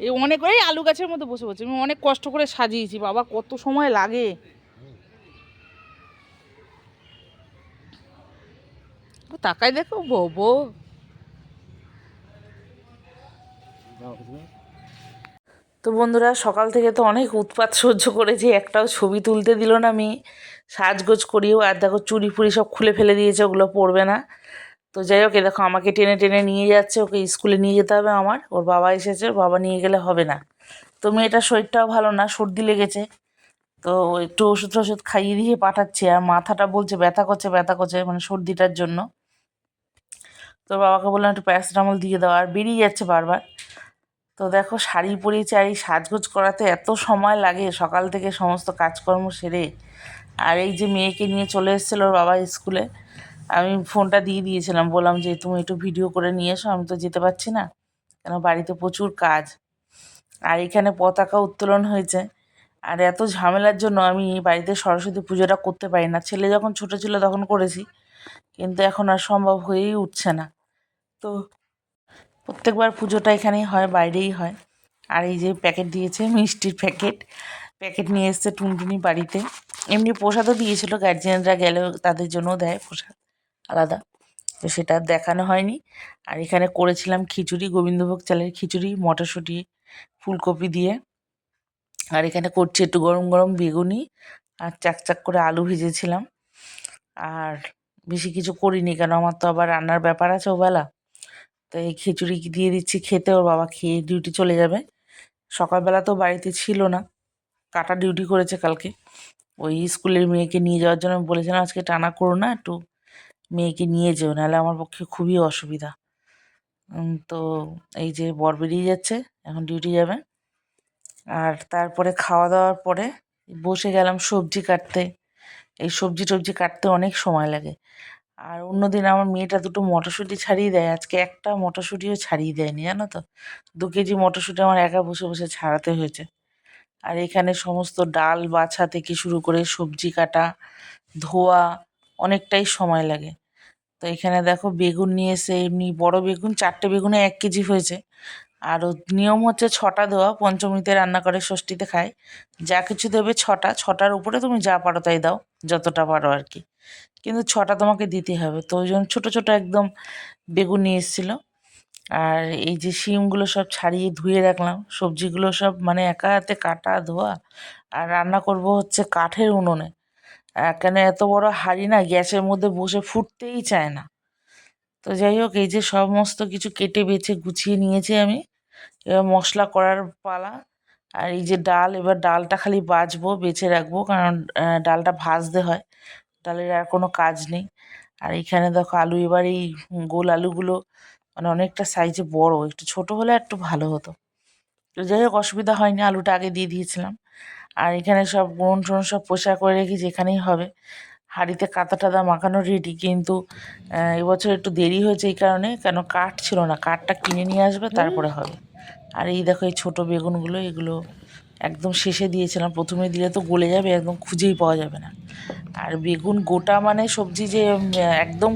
এই অনেক, এই আলু গাছের মধ্যে বসে বসে আমি অনেক কষ্ট করে সাজিয়েছি, বাবা, কত সময় লাগে। তাকাই দেখো বো তো বন্ধুরা, সকাল থেকে তো অনেক উৎপাত সহ্য করেছি, একটাও ছবি তুলতে দিল না আমি। সাজগোজ করিও, আর দেখো চুড়ি ফুরি সব খুলে ফেলে দিয়েছে, ওগুলো পড়বে না। তো যাই হোক দেখো আমাকে টেনে টেনে নিয়ে যাচ্ছে, ওকে স্কুলে নিয়ে যেতে হবে আমার। ওর বাবা এসেছে বাবা নিয়ে গেলে হবে না। তো মেয়েটার শরীরটাও ভালো না, সর্দি লেগেছে। তো একটু ওষুধ টষুধ খাইয়ে দিয়ে পাঠাচ্ছি, আর মাথাটা বলছে ব্যথা করছে ব্যথা করছে মানে সর্দিটার জন্য। তোর বাবাকে বললাম একটু প্যারাসিটামল দিয়ে দাও, আর বেরিয়ে যাচ্ছে বারবার। তো দেখো শাড়ি পরিয়েছে আর এই সাজগোজ করাতে এত সময় লাগে, সকাল থেকে সমস্ত কাজকর্ম সেরে। আর এই যে মেয়েকে নিয়ে চলে এসেছিল ওর বাবা স্কুলে আমি ফোনটা দিয়ে দিয়েছিলাম। বললাম যে, তুমি একটু ভিডিও করে নিয়ে এসো, আমি তো যেতে পারছি না। কেন? বাড়িতে প্রচুর কাজ। আর এখানে পতাকা উত্তোলন হয়েছে। আর এত ঝামেলার জন্য আমি বাড়িতে সরস্বতী পুজোটা করতে পারি না। ছেলে যখন ছোটো ছিল তখন করেছি, কিন্তু এখন আর সম্ভব হয়েই উঠছে না। তো প্রত্যেকবার পুজোটা এখানেই হয়, বাইরেই হয়। আর এই যে প্যাকেট দিয়েছে, মিষ্টির প্যাকেট। প্যাকেট নিয়ে এসছে টুনটুনি বাড়িতে। এমনি প্রসাদও দিয়েছিল গার্জিয়ানরা গেলেও তাদের জন্যও দেয় প্রসাদ। আলাদা। তো সেটা দেখানো হয়নি। আর এখানে করেছিলাম খিচুড়ি, গোবিন্দভোগ চালের খিচুড়ি, মটরশুঁটি, ফুলকপি দিয়ে। আর এখানে করছি একটু গরম গরম বেগুনি আর চাক চাক করে আলু ভেজেছিলাম। আর বেশি কিছু করিনি কেন? আমার তো আবার রান্নার ব্যাপার আছে ওবেলা। তো এই খিচুড়ি দিয়ে দিচ্ছি খেতে, ওর বাবা খেয়ে ডিউটি চলে যাবে। সকালবেলা তো বাড়িতে ছিল না। কাটা ডিউটি করেছে কালকে। ওই স্কুলের মেয়েকে নিয়ে যাওয়ার জন্য বলেছিলাম আজকে টানা করো না একটু। মেয়েকে নিয়ে যেও, নাহলে আমার পক্ষে খুবই অসুবিধা। তো এই যে বর বেরিয়ে যাচ্ছে, এখন ডিউটি যাবে। আর তারপরে খাওয়া দাওয়ার পরে বসে গেলাম সবজি কাটতে। এই সবজি টবজি কাটতে অনেক সময় লাগে। আর অন্যদিন আমার মেয়েটা দুটো মটরশুঁটি ছাড়িয়ে দেয়, আজকে একটা মটরশুঁটিও ছাড়িয়ে দেয়নি, জানো তো? দু কেজি মটরশুঁটি আমার একা বসে বসে ছাড়াতে হয়েছে। আর এখানে সমস্ত ডাল, বাছা থেকে শুরু করে সবজি কাটা, ধোয়া, অনেকটাই সময় লাগে। তো এখানে দেখো বেগুন নিয়ে এসে এমনি বড় বেগুন, চারটে বেগুনে এক কেজি হয়েছে। আর নিয়ম হচ্ছে ছটা দেওয়া, পঞ্চমীতে রান্না করে, ষষ্ঠীতে খায়। যা কিছু দেবে ছটা, ছটার উপরে তুমি যা পারো তাই দাও, যতটা পারো আর কি। কিন্তু ছটা তোমাকে দিতে হবে। তো ওই জন্য ছোটো ছোটো একদম বেগুন নিয়ে এসেছিল। আর এই যে শিমগুলো সব ছাড়িয়ে ধুয়ে রাখলাম, সবজিগুলো সব মানে একা হাতে কাটা, ধোয়া। আর রান্না করব হচ্ছে কাঠের উনুনে। এখানে এত বড় হাঁড়ি না গ্যাসের মধ্যে বসে ফুটতেই চায় না। তো যাই হোক, এই যে সমস্ত কিছু কেটে বেছে গুছিয়ে নিয়েছি আমি। এবার মশলা করার পালা। আর এই যে ডাল, এবার ডালটা খালি বাছবো বেছে রাখব, কারণ ডালটা ভাজতে হয়। ডালের আর কোনো কাজ নেই। আর এখানে দেখো আলু, এবার এই গোল আলুগুলো মানে অনেকটা সাইজে বড়, একটু ছোট হলে একটু ভালো হতো। যাই হোক অসুবিধা হয়নি আলুটা আগে দিয়ে দিয়েছিলাম। আর এখানে সব বোন টোন সব পোষা করে রেখেছি এখানেই হবে হাঁড়িতে কাদা টাদা মাখানো রেডি কিন্তু এবছর একটু দেরি হয়েছে এই কারণে কেন কাঠ ছিল না কাঠটা কিনে নিয়ে আসবে তারপরে হবে। আর এই দেখো এই ছোটো বেগুনগুলো এগুলো একদম শেষে দিয়েছিলাম প্রথমে দিলে তো গলে যাবে একদম খুঁজেই পাওয়া যাবে না। আর বেগুন গোটা মানে সবজি যে একদম